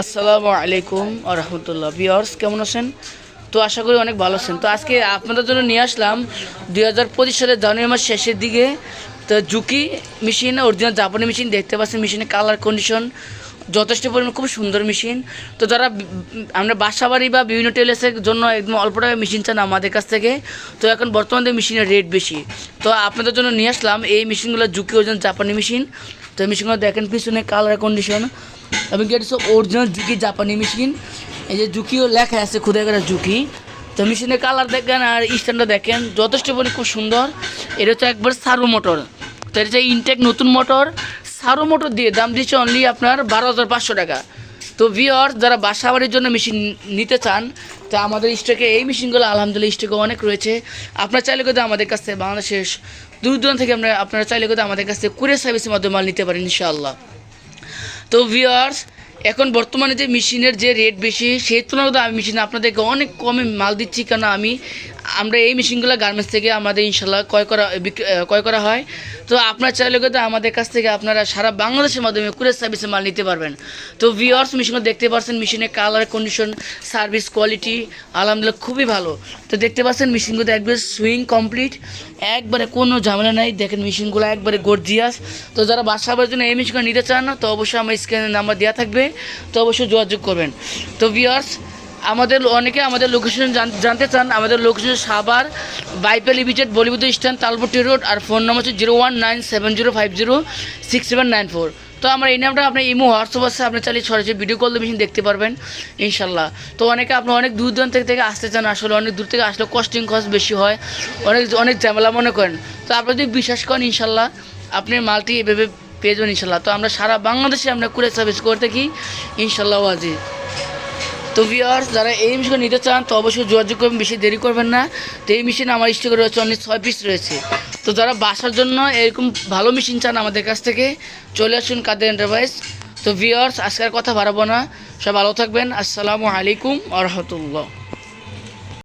আসসালামু আলাইকুম রহমতুল্লাহ। বিয়ার্স কেমন আছেন? তো আশা করি অনেক ভালো আছেন। তো আজকে আপনাদের জন্য নিয়ে আসলাম দুই হাজার পঁচিশ সালের জানুয়ারি মাস শেষের দিকে তো জুকি মেশিন অরিজিনাল জাপানি মেশিন দেখতে পাচ্ছেন। মেশিনের কালার কন্ডিশন যথেষ্ট পরিমাণ খুব সুন্দর মেশিন তো যারা আমরা বাসা বাড়ি বা বিভিন্ন টেলার্সের জন্য একদম অল্প টাকায় মেশিন চান আমাদের কাছ থেকে, তো এখন বর্তমানে মেশিনের রেট বেশি। তো আপনাদের জন্য নিয়ে আসলাম এই মেশিনগুলো জুকি অরিজিনাল জাপানি মেশিন তো মেশিনগুলো দেখেন পিছনে কালার কন্ডিশন এবং এটা হচ্ছে অরিজিনাল জুকি জাপানি মেশিন এই যে জুকিও লেখা আছে, খুদে করে জুকি তো মেশিনের কালার দেখেন আর স্ট্যান্ডটা দেখেন, যথেষ্ট পরিমাণে খুব সুন্দর। এটা হচ্ছে একবার সারু মোটর তো এটা হচ্ছে ইনটেক নতুন মোটর সারু মোটর দিয়ে দাম দিচ্ছে অনলি আপনার বারো হাজার পাঁচশো টাকা। তো ভিওর যারা বাসা বাড়ির জন্য মেশিন নিতে চান, তা আমাদের স্টকে এই মেশিনগুলো আলহামদুলিল্লাহ স্টকে অনেক রয়েছে। আপনারা চাইলে কিন্তু আমাদের কাছ থেকে বাংলাদেশের দূর দূরান্ত থেকে আমরা আপনারা চাইলে কিন্তু আমাদের কাছ কুরিয়ার সার্ভিসের মাধ্যমে মাল নিতে পারেন, ইনশাআল্লাহ। তো ভিওয়ার্স এখন বর্তমানে যে মেশিনের যে রেট বেশি, সেই তুলনায় আমি মেশিন আপনাদেরকে অনেক কমে মাল দিচ্ছি কেন আমি আমরা এই মেশিনগুলো গার্মেন্টস থেকে আমাদের ইনশাল্লাহ ক্রয় করা ক্রয় করা হয়। তো আপনার চাইলে কিন্তু আমাদের কাছ থেকে আপনারা সারা বাংলাদেশের মাধ্যমে কুরিয়ার সার্ভিসে মাল নিতে পারবেন। তো ভিওয়ার্স মেশিনগুলো দেখতে পাচ্ছেন, মেশিনের কালার কন্ডিশন সার্ভিস কোয়ালিটি আলহামদুলিল্লাহ খুবই ভালো। তো দেখতে পাচ্ছেন মেশিনগুলো একবারে সুইং কমপ্লিট একবারে কোনো ঝামেলা নাই। দেখেন মেশিনগুলো একবারে গর্জিয়াস তো যারা বাসা জন্য এই মেশিনগুলো নিতে চান না, তো অবশ্যই আমার স্ক্রিনে নাম্বার দেওয়া থাকবে। তো অবশ্যই যোগাযোগ করবেন। তো ভিওয়ার্স আমাদের অনেকে আমাদের লোকেশন জানতে চান, আমাদের লোকেশন সাবার বাইপেল ইভিজেট বলিউড স্ট্যান্ড, তালপট্টি রোড, আর ফোন নম্বর হচ্ছে zero one nine seven zero five zero six seven nine four. তো আমার এই নামটা আপনার ইমো, হোয়াটসঅ্যাপ আছে, আপনি চাইলে সরাসরি ভিডিও কল মেশিন দেখতে পারবেন, ইনশাল্লাহ। তো অনেকে আপনি অনেক দূর দূরান্ত থেকে আসতে চান, আসলে অনেক দূর থেকে আসলে কস্টিং কস্ট বেশি হয়, অনেক অনেক ঝামেলা মনে করেন। তো আপনি যদি বিশ্বাস করেন, ইনশাল্লাহ আপনি মালটি এভাবে পেয়ে যাবেন, ইনশাল্লাহ। তো আমরা সারা বাংলাদেশে আমরা কুরিয়ার সার্ভিস করে থাকি, ইনশাল্লাহ আজি তো ভিওর্স যারা এই মেশিন নিতে চান, তো অবশ্যই যোগাযোগ করবেন, বেশি দেরি করবেন না। তো এই মেশিন আমার স্টকে রয়েছে অনেক ছয় পিস রয়েছে। তো যারা বাসার জন্য এরকম ভালো মেশিন চান আমাদের কাছ থেকে, চলে আসুন কাদের এন্টারপ্রাইজ তো ভিওর্স আজকের কথা বাড়াবো না। সব ভালো থাকবেন। আসসালামু আলাইকুম আ রহমতুল্লাহ।